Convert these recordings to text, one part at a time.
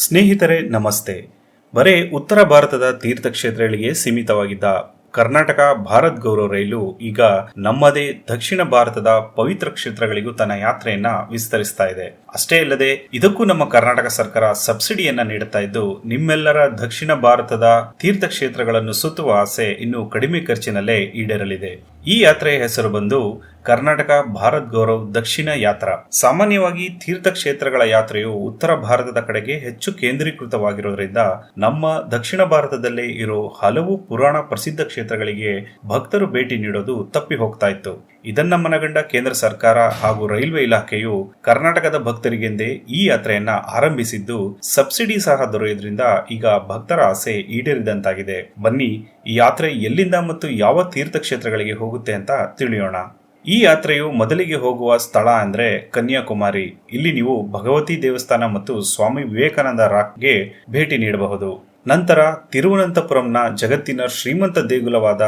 ಸ್ನೇಹಿತರೆ, ನಮಸ್ತೆ. ಬರೇ, ಉತ್ತರ ಭಾರತದ ತೀರ್ಥಕ್ಷೇತ್ರಗಳಿಗೆ ಸೀಮಿತವಾಗಿದ್ದ ಕರ್ನಾಟಕ ಭಾರತ್ ಗೌರವ ರೈಲು ಈಗ ನಮ್ಮದೇ ದಕ್ಷಿಣ ಭಾರತದ ಪವಿತ್ರ ಕ್ಷೇತ್ರಗಳಿಗೂ ತನ್ನ ಯಾತ್ರೆಯನ್ನ ವಿಸ್ತರಿಸ್ತಾ ಇದೆ. ಅಷ್ಟೇ ಅಲ್ಲದೆ ಇದಕ್ಕೂ ನಮ್ಮ ಕರ್ನಾಟಕ ಸರ್ಕಾರ ಸಬ್ಸಿಡಿಯನ್ನ ನೀಡುತ್ತಾ ಇದ್ದು, ನಿಮ್ಮೆಲ್ಲರ ದಕ್ಷಿಣ ಭಾರತದ ತೀರ್ಥಕ್ಷೇತ್ರಗಳನ್ನು ಸುತ್ತುವ ಆಸೆ ಇನ್ನೂ ಕಡಿಮೆ ಖರ್ಚಿನಲ್ಲೇ ಈಡೇರಲಿದೆ. ಈ ಯಾತ್ರೆಯ ಹೆಸರು ಬಂದು ಕರ್ನಾಟಕ ಭಾರತ್ ಗೌರವ್ ದಕ್ಷಿಣ ಯಾತ್ರಾ. ಸಾಮಾನ್ಯವಾಗಿ ತೀರ್ಥಕ್ಷೇತ್ರಗಳ ಯಾತ್ರೆಯು ಉತ್ತರ ಭಾರತದ ಕಡೆಗೆ ಹೆಚ್ಚು ಕೇಂದ್ರೀಕೃತವಾಗಿರುವುದರಿಂದ ನಮ್ಮ ದಕ್ಷಿಣ ಭಾರತದಲ್ಲಿ ಇರೋ ಹಲವು ಪುರಾಣ ಪ್ರಸಿದ್ಧ ಕ್ಷೇತ್ರಗಳಿಗೆ ಭಕ್ತರು ಭೇಟಿ ನೀಡೋದು ತಪ್ಪಿ ಹೋಗ್ತಾ ಇತ್ತು. ಇದನ್ನ ಮನಗಂಡ ಕೇಂದ್ರ ಸರ್ಕಾರ ಹಾಗೂ ರೈಲ್ವೆ ಇಲಾಖೆಯು ಕರ್ನಾಟಕದ ಭಕ್ತರಿಗೆಂದೇ ಈ ಯಾತ್ರೆಯನ್ನ ಆರಂಭಿಸಿದ್ದು ಸಬ್ಸಿಡಿ ಸಹ ದೊರೆಯುವುದರಿಂದ ಈಗ ಭಕ್ತರ ಆಸೆ ಈಡೇರಿದಂತಾಗಿದೆ. ಬನ್ನಿ, ಈ ಯಾತ್ರೆ ಎಲ್ಲಿಂದ ಮತ್ತು ಯಾವ ತೀರ್ಥಕ್ಷೇತ್ರಗಳಿಗೆ ಹೋಗುತ್ತೆ ಅಂತ ತಿಳಿಯೋಣ. ಈ ಯಾತ್ರೆಯು ಮೊದಲಿಗೆ ಹೋಗುವ ಸ್ಥಳ ಅಂದ್ರೆ ಕನ್ಯಾಕುಮಾರಿ. ಇಲ್ಲಿ ನೀವು ಭಗವತಿ ದೇವಸ್ಥಾನ ಮತ್ತು ಸ್ವಾಮಿ ವಿವೇಕಾನಂದ ರಾಕ್ಗೆ ಭೇಟಿ ನೀಡಬಹುದು. ನಂತರ ತಿರುವನಂತಪುರಂನ ಜಗತ್ತಿನ ಶ್ರೀಮಂತ ದೇಗುಲವಾದ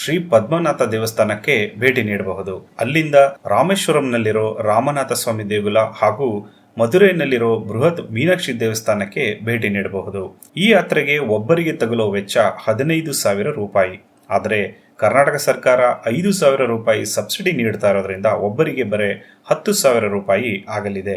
ಶ್ರೀ ಪದ್ಮನಾಥ ದೇವಸ್ಥಾನಕ್ಕೆ ಭೇಟಿ ನೀಡಬಹುದು. ಅಲ್ಲಿಂದ ರಾಮೇಶ್ವರಂನಲ್ಲಿರೋ ರಾಮನಾಥ ಸ್ವಾಮಿ ದೇಗುಲ ಹಾಗೂ ಮಧುರೈನಲ್ಲಿರೋ ಬೃಹತ್ ಮೀನಾಕ್ಷಿ ದೇವಸ್ಥಾನಕ್ಕೆ ಭೇಟಿ ನೀಡಬಹುದು. ಈ ಯಾತ್ರೆಗೆ ಒಬ್ಬರಿಗೆ ತಗುಲುವ ವೆಚ್ಚ ಹದಿನೈದು ಸಾವಿರ ರೂಪಾಯಿ. ಆದರೆ ಕರ್ನಾಟಕ ಸರ್ಕಾರ ಐದು ಸಾವಿರ ರೂಪಾಯಿ ಸಬ್ಸಿಡಿ ನೀಡ್ತಾ ಇರೋದ್ರಿಂದ ಒಬ್ಬರಿಗೆ ಬರೇ ಹತ್ತು ಸಾವಿರ ರೂಪಾಯಿ ಆಗಲಿದೆ.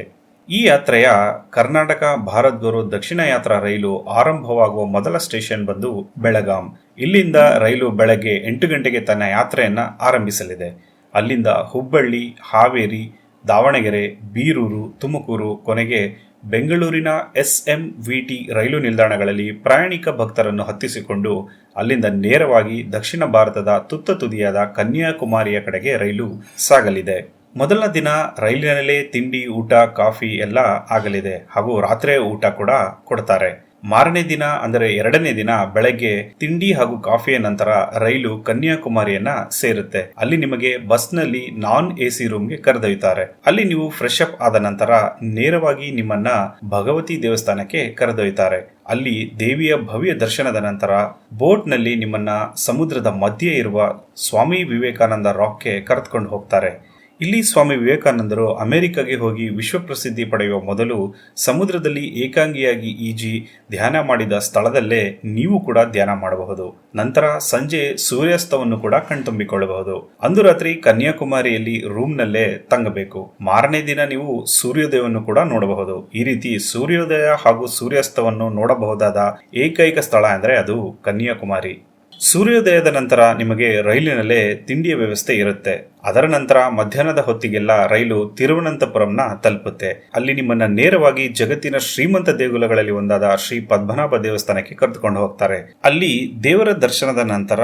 ಈ ಯಾತ್ರೆಯ ಕರ್ನಾಟಕ ಭಾರತ್ ಗೌರವ್ ದಕ್ಷಿಣ ಯಾತ್ರಾ ರೈಲು ಆರಂಭವಾಗುವ ಮೊದಲ ಸ್ಟೇಷನ್ ಬಂದು ಬೆಳಗಾಂ. ಇಲ್ಲಿಂದ ರೈಲು ಬೆಳಗ್ಗೆ ಎಂಟು ಗಂಟೆಗೆ ತನ್ನ ಯಾತ್ರೆಯನ್ನು ಆರಂಭಿಸಲಿದೆ. ಅಲ್ಲಿಂದ ಹುಬ್ಬಳ್ಳಿ, ಹಾವೇರಿ, ದಾವಣಗೆರೆ, ಬೀರೂರು, ತುಮಕೂರು ಕೊನೆಗೆ ಬೆಂಗಳೂರಿನ ಎಸ್ ಎಂ ವಿ ಟಿ ರೈಲು ನಿಲ್ದಾಣಗಳಲ್ಲಿ ಪ್ರಯಾಣಿಕ ಭಕ್ತರನ್ನು ಹತ್ತಿಸಿಕೊಂಡು ಅಲ್ಲಿಂದ ನೇರವಾಗಿ ದಕ್ಷಿಣ ಭಾರತದ ತುತ್ತ ತುದಿಯಾದ ಕನ್ಯಾಕುಮಾರಿಯ ಕಡೆಗೆ ರೈಲು ಸಾಗಲಿದೆ. ಮೊದಲ ದಿನ ರೈಲಿನಲ್ಲೇ ತಿಂಡಿ, ಊಟ, ಕಾಫಿ ಎಲ್ಲ ಆಗಲಿದೆ. ಹಾಗೂ ರಾತ್ರಿ ಊಟ ಕೂಡ ಕೊಡ್ತಾರೆ. ಮಾರನೇ ದಿನ ಅಂದರೆ ಎರಡನೇ ದಿನ ಬೆಳಗ್ಗೆ ತಿಂಡಿ ಹಾಗೂ ಕಾಫಿಯ ನಂತರ ರೈಲು ಕನ್ಯಾಕುಮಾರಿಯನ್ನ ಸೇರುತ್ತೆ. ಅಲ್ಲಿ ನಿಮಗೆ ಬಸ್ನಲ್ಲಿ ನಾನ್ ಎ ಸಿ ರೂಮ್ಗೆ ಕರೆದೊಯ್ತಾರೆ. ಅಲ್ಲಿ ನೀವು ಫ್ರೆಶ್ ಅಪ್ ಆದ ನಂತರ ನೇರವಾಗಿ ನಿಮ್ಮನ್ನ ಭಗವತಿ ದೇವಸ್ಥಾನಕ್ಕೆ ಕರೆದೊಯ್ತಾರೆ. ಅಲ್ಲಿ ದೇವಿಯ ಭವ್ಯ ದರ್ಶನದ ನಂತರ ಬೋಟ್ನಲ್ಲಿ ನಿಮ್ಮನ್ನ ಸಮುದ್ರದ ಮಧ್ಯೆ ಇರುವ ಸ್ವಾಮಿ ವಿವೇಕಾನಂದ ರಾಕ್ಗೆ ಕರೆದುಕೊಂಡು ಹೋಗ್ತಾರೆ. ಇಲ್ಲಿ ಸ್ವಾಮಿ ವಿವೇಕಾನಂದರು ಅಮೆರಿಕಗೆ ಹೋಗಿ ವಿಶ್ವಪ್ರಸಿದ್ಧಿ ಪಡೆಯುವ ಮೊದಲು ಸಮುದ್ರದಲ್ಲಿ ಏಕಾಂಗಿಯಾಗಿ ಈಜಿ ಧ್ಯಾನ ಮಾಡಿದ ಸ್ಥಳದಲ್ಲೇ ನೀವು ಕೂಡ ಧ್ಯಾನ ಮಾಡಬಹುದು. ನಂತರ ಸಂಜೆ ಸೂರ್ಯಾಸ್ತವನ್ನು ಕೂಡ ಕಣ್ತುಂಬಿಕೊಳ್ಳಬಹುದು. ಅಂದು ರಾತ್ರಿ ಕನ್ಯಾಕುಮಾರಿಯಲ್ಲಿ ರೂಮ್ನಲ್ಲೇ ತಂಗಬೇಕು. ಮಾರನೇ ದಿನ ನೀವು ಸೂರ್ಯೋದಯವನ್ನು ಕೂಡ ನೋಡಬಹುದು. ಈ ರೀತಿ ಸೂರ್ಯೋದಯ ಹಾಗೂ ಸೂರ್ಯಾಸ್ತವನ್ನು ನೋಡಬಹುದಾದ ಏಕೈಕ ಸ್ಥಳ ಅಂದರೆ ಅದು ಕನ್ಯಾಕುಮಾರಿ. ಸೂರ್ಯೋದಯದ ನಂತರ ನಿಮಗೆ ರೈಲಿನಲ್ಲೇ ತಿಂಡಿಯ ವ್ಯವಸ್ಥೆ ಇರುತ್ತೆ. ಅದರ ನಂತರ ಮಧ್ಯಾಹ್ನದ ಹೊತ್ತಿಗೆಲ್ಲ ರೈಲು ತಿರುವನಂತಪುರಂನ ತಲುಪುತ್ತೆ. ಅಲ್ಲಿ ನಿಮ್ಮನ್ನ ನೇರವಾಗಿ ಜಗತ್ತಿನ ಶ್ರೀಮಂತ ದೇಗುಲಗಳಲ್ಲಿ ಒಂದಾದ ಶ್ರೀ ಪದ್ಮನಾಭ ದೇವಸ್ಥಾನಕ್ಕೆ ಕರೆದುಕೊಂಡು ಹೋಗ್ತಾರೆ. ಅಲ್ಲಿ ದೇವರ ದರ್ಶನದ ನಂತರ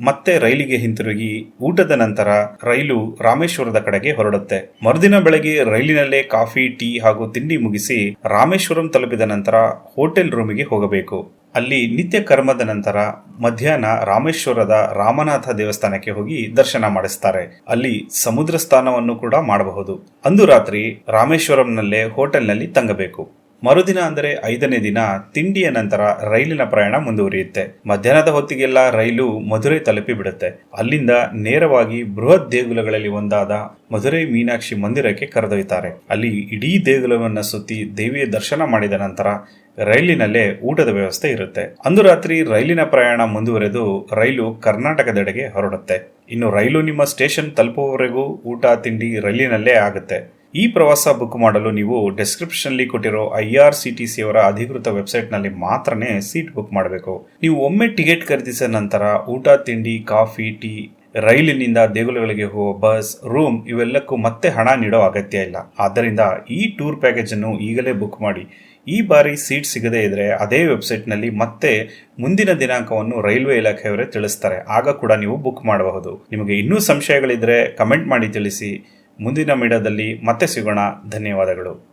ಮತ್ತೆ ರೈಲಿಗೆ ಹಿಂತಿರುಗಿ ಊಟದ ನಂತರ ರೈಲು ರಾಮೇಶ್ವರದ ಕಡೆಗೆ ಹೊರಡುತ್ತೆ. ಮರುದಿನ ಬೆಳಗ್ಗೆ ರೈಲಿನಲ್ಲೇ ಕಾಫಿ, ಟೀ ಹಾಗೂ ತಿಂಡಿ ಮುಗಿಸಿ ರಾಮೇಶ್ವರಂ ತಲುಪಿದ ನಂತರ ಹೋಟೆಲ್ ರೂಮಿಗೆ ಹೋಗಬೇಕು. ಅಲ್ಲಿ ನಿತ್ಯ ಕರ್ಮದ ನಂತರ ಮಧ್ಯಾಹ್ನ ರಾಮೇಶ್ವರದ ರಾಮನಾಥ ದೇವಸ್ಥಾನಕ್ಕೆ ಹೋಗಿ ದರ್ಶನ ಮಾಡಿಸ್ತಾರೆ. ಅಲ್ಲಿ ಸಮುದ್ರ ಸ್ಥಾನವನ್ನು ಕೂಡ ಮಾಡಬಹುದು. ಅಂದು ರಾತ್ರಿ ರಾಮೇಶ್ವರಂನಲ್ಲೇ ಹೋಟೆಲ್ನಲ್ಲಿ ತಂಗಬೇಕು. ಮರುದಿನ ಅಂದರೆ ಐದನೇ ದಿನ ತಿಂಡಿಯ ನಂತರ ರೈಲಿನ ಪ್ರಯಾಣ ಮುಂದುವರಿಯುತ್ತೆ. ಮಧ್ಯಾಹ್ನದ ಹೊತ್ತಿಗೆಲ್ಲ ರೈಲು ಮಧುರೈ ತಲುಪಿ ಬಿಡುತ್ತೆ ಅಲ್ಲಿಂದ ನೇರವಾಗಿ ಬೃಹತ್ ದೇಗುಲಗಳಲ್ಲಿ ಒಂದಾದ ಮಧುರೈ ಮೀನಾಕ್ಷಿ ಮಂದಿರಕ್ಕೆ ಕರೆದೊಯ್ತಾರೆ ಅಲ್ಲಿ ಇಡೀ ದೇಗುಲವನ್ನ ಸುತ್ತಿ ದೇವಿಯ ದರ್ಶನ ಮಾಡಿದ ನಂತರ ರೈಲಿನಲ್ಲೇ ಊಟದ ವ್ಯವಸ್ಥೆ ಇರುತ್ತೆ. ಅಂದು ರಾತ್ರಿ ರೈಲಿನ ಪ್ರಯಾಣ ಮುಂದುವರೆದು ರೈಲು ಕರ್ನಾಟಕದೆಡೆಗೆ ಹೊರಡುತ್ತೆ. ಇನ್ನು ರೈಲು ನಿಮ್ಮ ಸ್ಟೇಷನ್ ತಲುಪುವವರೆಗೂ ಊಟ, ತಿಂಡಿ ರೈಲಿನಲ್ಲೇ ಆಗುತ್ತೆ. ಈ ಪ್ರವಾಸ ಬುಕ್ ಮಾಡಲು ನೀವು ಡಿಸ್ಕ್ರಿಪ್ಷನ್ಲಿ ಕೊಟ್ಟಿರೋ I R C T C ಅವರ ಅಧಿಕೃತ ವೆಬ್ಸೈಟ್ನಲ್ಲಿ ಮಾತ್ರನೇ ಸೀಟ್ ಬುಕ್ ಮಾಡಬೇಕು. ನೀವು ಒಮ್ಮೆ ಟಿಕೆಟ್ ಖರೀದಿಸಿದ ನಂತರ ಊಟ, ತಿಂಡಿ ಕಾಫಿ ಟೀ ರೈಲಿನಿಂದ ದೇಗುಲಗಳಿಗೆ ಹೋಗುವ ಬಸ್ ರೂಮ್ ಇವೆಲ್ಲಕ್ಕೂ ಮತ್ತೆ ಹಣ ನೀಡೋ ಅಗತ್ಯ ಇಲ್ಲ. ಆದ್ದರಿಂದ ಈ ಟೂರ್ ಪ್ಯಾಕೇಜ್ ಅನ್ನು ಈಗಲೇ ಬುಕ್ ಮಾಡಿ. ಈ ಬಾರಿ ಸೀಟ್ ಸಿಗದೇ ಇದ್ರೆ ಅದೇ ವೆಬ್ಸೈಟ್ನಲ್ಲಿ ಮತ್ತೆ ಮುಂದಿನ ದಿನಾಂಕವನ್ನು ರೈಲ್ವೆ ಇಲಾಖೆಯವರೇ ತಿಳಿಸ್ತಾರೆ. ಆಗ ಕೂಡ ನೀವು ಬುಕ್ ಮಾಡಬಹುದು. ನಿಮಗೆ ಇನ್ನೂ ಸಂಶಯಗಳಿದ್ರೆ ಕಮೆಂಟ್ ಮಾಡಿ ತಿಳಿಸಿ. ಮುಂದಿನ ಮೇಡದಲ್ಲಿ ಮತ್ತೆ ಸಿಗೋಣ. ಧನ್ಯವಾದಗಳು.